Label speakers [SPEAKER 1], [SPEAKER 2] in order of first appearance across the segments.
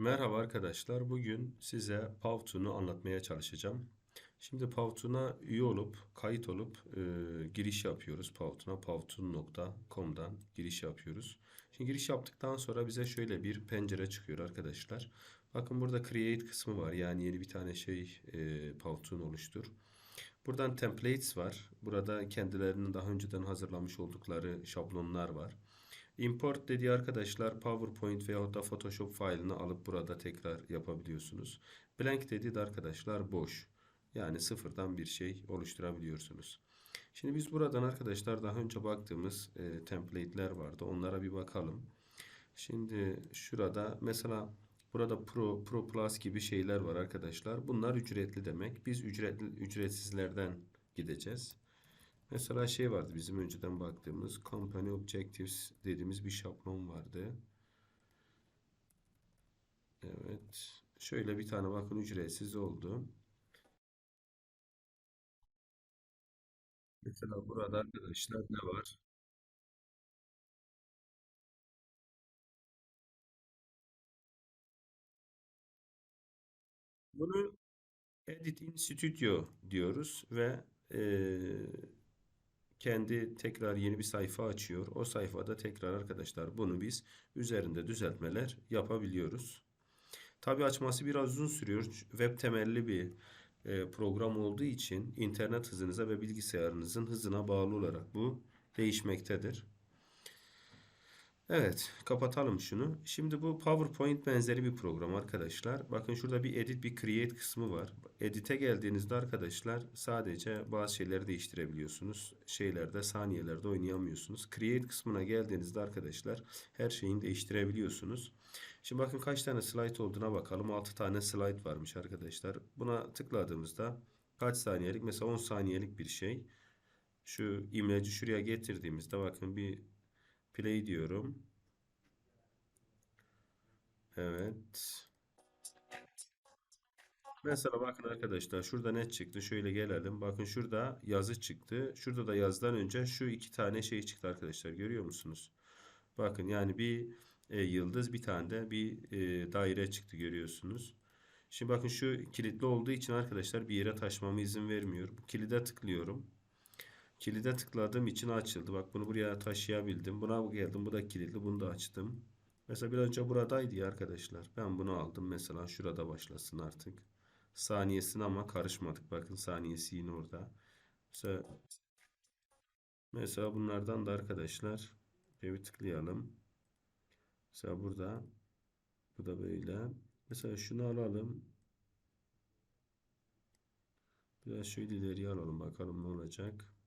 [SPEAKER 1] Merhaba arkadaşlar. Bugün size Powtoon'u anlatmaya çalışacağım. Şimdi Powtoon'a üye olup, kayıt olup e, giriş yapıyoruz Powtoon'a. Powtoon.com'dan giriş yapıyoruz. Şimdi giriş yaptıktan sonra bize şöyle bir pencere çıkıyor arkadaşlar. Bakın burada Create kısmı var. Yani yeni bir tane şey e, Powtoon oluştur. Buradan Templates var. Burada kendilerinin daha önceden hazırlamış oldukları şablonlar var. Import dediği arkadaşlar PowerPoint veyahut da Photoshop failini alıp burada tekrar yapabiliyorsunuz. Blank dediği de arkadaşlar boş. Yani sıfırdan bir şey oluşturabiliyorsunuz. Şimdi biz buradan arkadaşlar daha önce baktığımız e, template'ler vardı. Onlara bir bakalım. Şimdi şurada mesela burada Pro, Pro Plus gibi şeyler var arkadaşlar. Bunlar ücretli demek. Biz ücretli ücretsizlerden gideceğiz. Mesela şey vardı bizim önceden baktığımız Company Objectives dediğimiz bir şablon vardı. Evet. Şöyle bir tane bakın ücretsiz oldu. Mesela burada arkadaşlar ne var? Bunu Edit in Studio diyoruz ve eee, kendi tekrar yeni bir sayfa açıyor. O sayfada tekrar arkadaşlar bunu biz üzerinde düzeltmeler yapabiliyoruz. Tabi açması biraz uzun sürüyor. Web temelli bir e, program olduğu için internet hızınıza ve bilgisayarınızın hızına bağlı olarak bu değişmektedir. Evet, kapatalım şunu. Şimdi bu PowerPoint benzeri bir program arkadaşlar. Bakın şurada bir edit, bir create kısmı var. Edit'e geldiğinizde arkadaşlar sadece bazı şeyleri değiştirebiliyorsunuz. Şeylerde, saniyelerde oynayamıyorsunuz. Create kısmına geldiğinizde arkadaşlar her şeyini değiştirebiliyorsunuz. Şimdi bakın kaç tane slide olduğuna bakalım. 6 tane slide varmış arkadaşlar. Buna tıkladığımızda kaç saniyelik? Mesela 10 saniyelik bir şey. Şu imleci şuraya getirdiğimizde bakın bir Play diyorum. Evet. Mesela bakın arkadaşlar şurada ne çıktı? Şöyle gelelim. Bakın şurada yazı çıktı. Şurada da yazıdan önce şu iki tane şey çıktı arkadaşlar. Görüyor musunuz? Bakın yani bir e, yıldız bir tane de bir e, daire çıktı görüyorsunuz. Şimdi bakın şu kilitli olduğu için arkadaşlar bir yere taşımama izin vermiyor. Bu kilide tıklıyorum. Kilide tıkladığım için açıldı. Bak bunu buraya taşıyabildim. Buna geldim. Bu da kilitli. Bunu da açtım. Mesela bir önce buradaydı ya arkadaşlar. Ben bunu aldım. Mesela şurada başlasın artık. Saniyesine ama karışmadık. Bakın saniyesi yine orada. Mesela, mesela bunlardan da arkadaşlar bir tıklayalım. Mesela burada bu da böyle. Mesela şunu alalım. Biraz şöyle ileriye alalım. Bakalım ne olacak.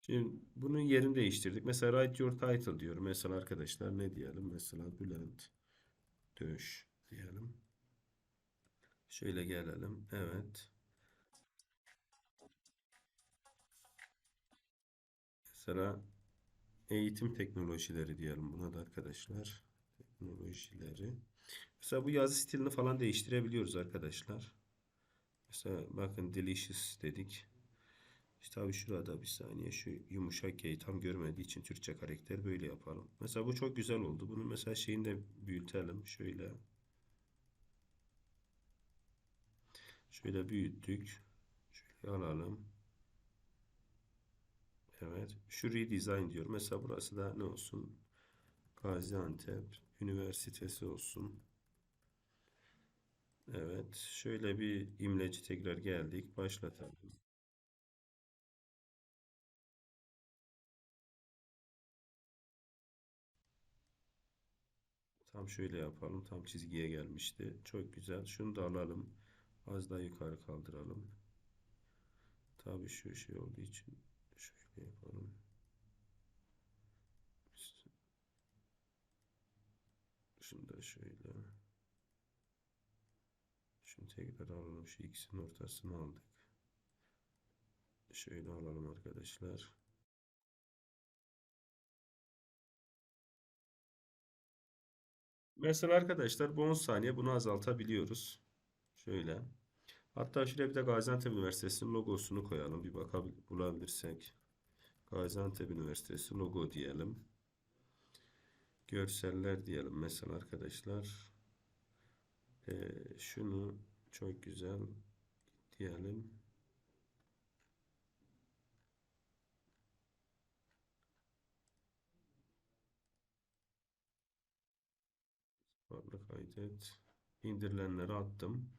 [SPEAKER 1] Şimdi bunun yerini değiştirdik. Mesela write your title diyor. Mesela arkadaşlar ne diyelim? Mesela Bülent Döş diyelim. Şöyle gelelim. Evet. Mesela eğitim teknolojileri diyelim buna da arkadaşlar. Teknolojileri. Mesela bu yazı stilini falan değiştirebiliyoruz arkadaşlar. Mesela bakın delicious dedik. İşte abi şurada bir saniye şu yumuşak G'yi tam görmediği için Türkçe karakter böyle yapalım. Mesela bu çok güzel oldu. Bunu mesela şeyini de büyütelim. Şöyle. Şöyle büyüttük. Şöyle alalım. Evet. Şu redesign diyor. Mesela burası da ne olsun? Gaziantep Üniversitesi olsun. Evet. Şöyle bir imleci tekrar geldik. Başlatalım. Tam şöyle yapalım. Tam çizgiye gelmişti. Çok güzel. Şunu da alalım. Az daha yukarı kaldıralım. Tabii şu şey olduğu için şöyle yapalım. Şunu da şöyle. Şunu tekrar alalım. Şu ikisinin ortasını aldık. Şöyle alalım arkadaşlar. Mesela arkadaşlar 10 saniye bunu azaltabiliyoruz. Şöyle. Hatta şuraya bir de Gaziantep Üniversitesi'nin logosunu koyalım. Bir bakalım bulabilirsek. Gaziantep Üniversitesi logo diyelim. görseller diyelim mesela arkadaşlar. Ee, şunu çok güzel diyelim. Kaydet. İndirilenleri attım.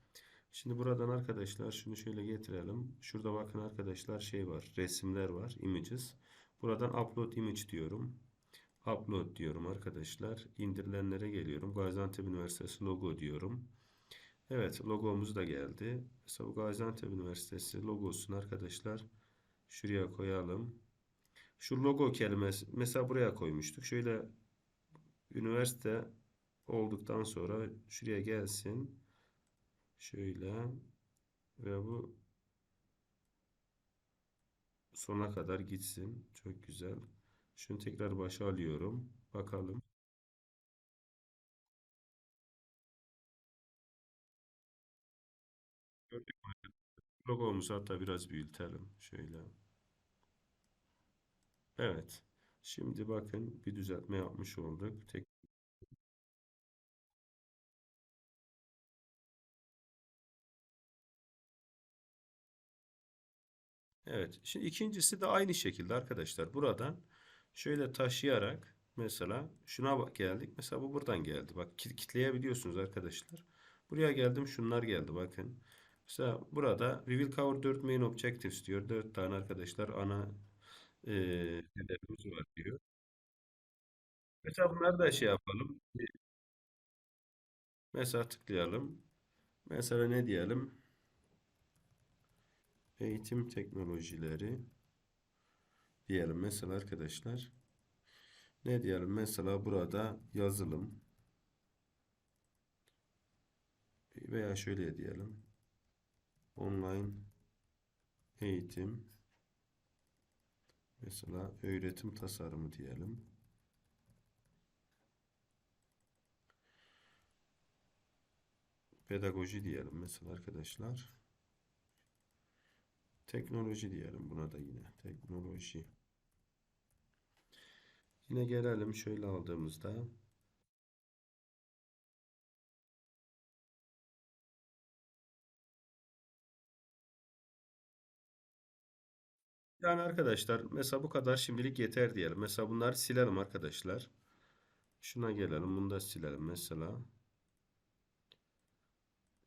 [SPEAKER 1] Şimdi buradan arkadaşlar şunu şöyle getirelim. Şurada bakın arkadaşlar şey var. Resimler var. Images. Buradan upload image diyorum. Upload diyorum arkadaşlar. İndirilenlere geliyorum. Gaziantep Üniversitesi logo diyorum. Evet logomuz da geldi. Mesela bu Gaziantep Üniversitesi logosunu arkadaşlar şuraya koyalım. Şu logo kelimesi mesela buraya koymuştuk. Şöyle üniversite olduktan sonra şuraya gelsin. Şöyle ve bu sona kadar gitsin. Çok güzel. Şunu tekrar başa alıyorum. Bakalım. Logomuzu hatta biraz büyütelim. Şöyle. Evet. Şimdi bakın bir düzeltme yapmış olduk. Tek Evet. Şimdi ikincisi de aynı şekilde arkadaşlar. Buradan şöyle taşıyarak mesela şuna geldik. Mesela bu buradan geldi. Bak kit- kitleyebiliyorsunuz arkadaşlar. Buraya geldim şunlar geldi bakın. Mesela burada we will cover 4 main objectives diyor. 4 tane arkadaşlar ana e, hedefimiz var diyor. Mesela bunları da şey yapalım. Mesela tıklayalım. Mesela ne diyelim? Eğitim teknolojileri diyelim mesela arkadaşlar. Ne diyelim mesela burada yazılım veya şöyle diyelim. Online eğitim mesela öğretim tasarımı diyelim. Pedagoji diyelim mesela arkadaşlar. Teknoloji diyelim buna da yine. Teknoloji. Yine gelelim şöyle aldığımızda yani arkadaşlar mesela bu kadar şimdilik yeter diyelim. Mesela bunları silelim arkadaşlar. Şuna gelelim. Bunu da silelim mesela.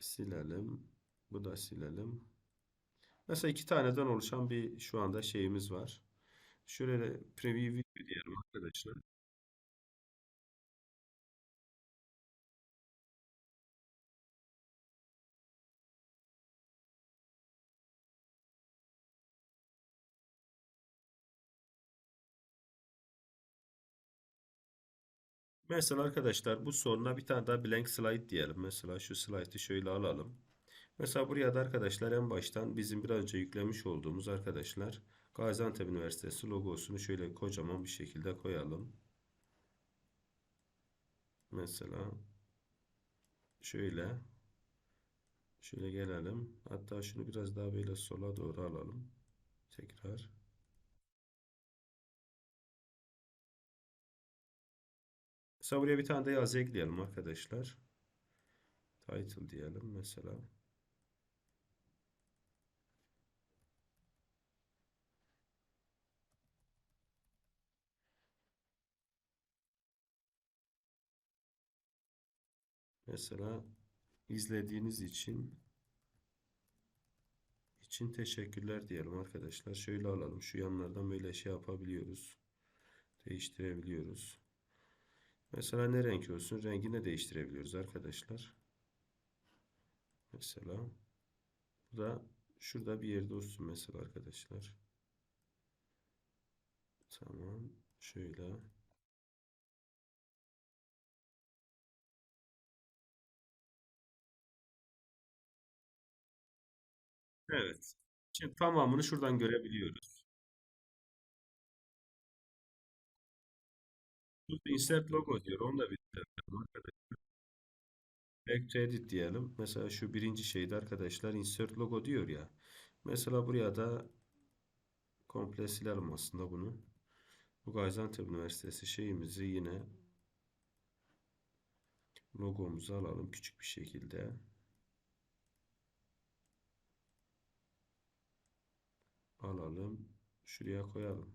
[SPEAKER 1] Silelim. Bu da silelim. Mesela iki taneden oluşan bir şu anda şeyimiz var. Şöyle preview video diyelim arkadaşlar. Mesela arkadaşlar bu soruna bir tane daha blank slide diyelim. Mesela şu slide'ı şöyle alalım. Mesela buraya da arkadaşlar en baştan bizim biraz önce yüklemiş olduğumuz arkadaşlar Gaziantep Üniversitesi logosunu şöyle kocaman bir şekilde koyalım. Mesela şöyle şöyle gelelim. Hatta şunu biraz daha böyle sola doğru alalım. Tekrar. Mesela buraya bir tane de yazı ekleyelim arkadaşlar. Title diyelim mesela. Mesela izlediğiniz için için teşekkürler diyelim arkadaşlar. Şöyle alalım. Şu yanlardan böyle şey yapabiliyoruz. Değiştirebiliyoruz. Mesela ne renk olsun? Rengini değiştirebiliyoruz arkadaşlar. Mesela bu da şurada bir yerde olsun mesela arkadaşlar. Tamam. Şöyle. Evet. Şimdi tamamını şuradan görebiliyoruz. Burada insert logo diyor. Onu da bir arkadaşlar. Back to edit diyelim. Mesela şu birinci şeyde arkadaşlar insert logo diyor ya. Mesela buraya da komple silelim aslında bunu. Bu Gaziantep Üniversitesi şeyimizi yine Logomuzu alalım küçük bir şekilde. Alalım. Şuraya koyalım.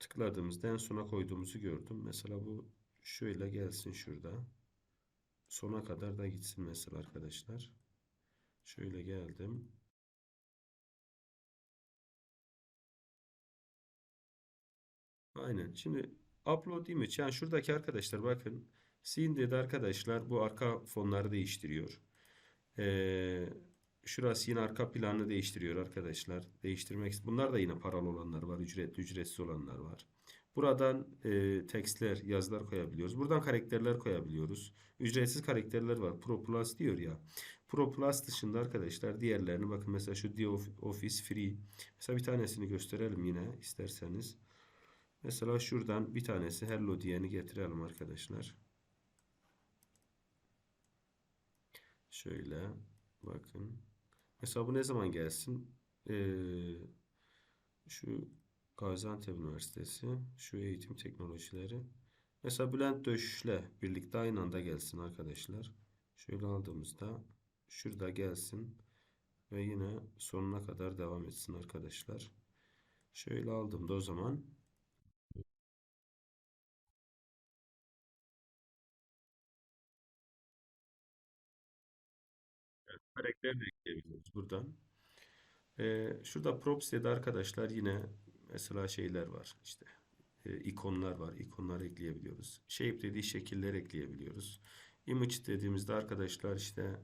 [SPEAKER 1] Tıkladığımızda en sona koyduğumuzu gördüm. Mesela bu şöyle gelsin şurada. Sona kadar da gitsin mesela arkadaşlar. Şöyle geldim. Aynen. Şimdi upload image yani şuradaki arkadaşlar bakın scene dedi arkadaşlar bu arka fonları değiştiriyor. Ee, şurası yine arka planını değiştiriyor arkadaşlar. Değiştirmek bunlar da yine paralı olanlar var. Ücretli ücretsiz olanlar var. Buradan e, tekstler, yazılar koyabiliyoruz. Buradan karakterler koyabiliyoruz. Ücretsiz karakterler var. Pro Plus diyor ya. Pro Plus dışında arkadaşlar diğerlerini bakın mesela şu The Office Free. Mesela bir tanesini gösterelim yine isterseniz. Mesela şuradan bir tanesi hello diyeni getirelim arkadaşlar. Şöyle bakın. Mesela bu ne zaman gelsin? Ee, şu Gaziantep Üniversitesi, şu eğitim teknolojileri. Mesela Bülent Döş'le birlikte aynı anda gelsin arkadaşlar. Şöyle aldığımızda şurada gelsin ve yine sonuna kadar devam etsin arkadaşlar. Şöyle aldığımda o zaman karakter de ekleyebiliyoruz buradan. Ee, şurada props dedi arkadaşlar yine mesela şeyler var işte e, ikonlar var. İkonlar ekleyebiliyoruz. Shape dediği şekiller ekleyebiliyoruz. Image dediğimizde arkadaşlar işte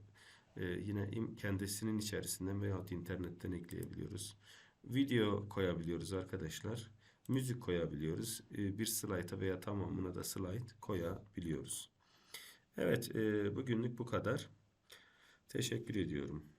[SPEAKER 1] e, yine kendisinin içerisinden veya internetten ekleyebiliyoruz. Video koyabiliyoruz arkadaşlar. Müzik koyabiliyoruz. E, bir slayta veya tamamına da slide koyabiliyoruz. Evet, e, bugünlük bu kadar. Teşekkür ediyorum.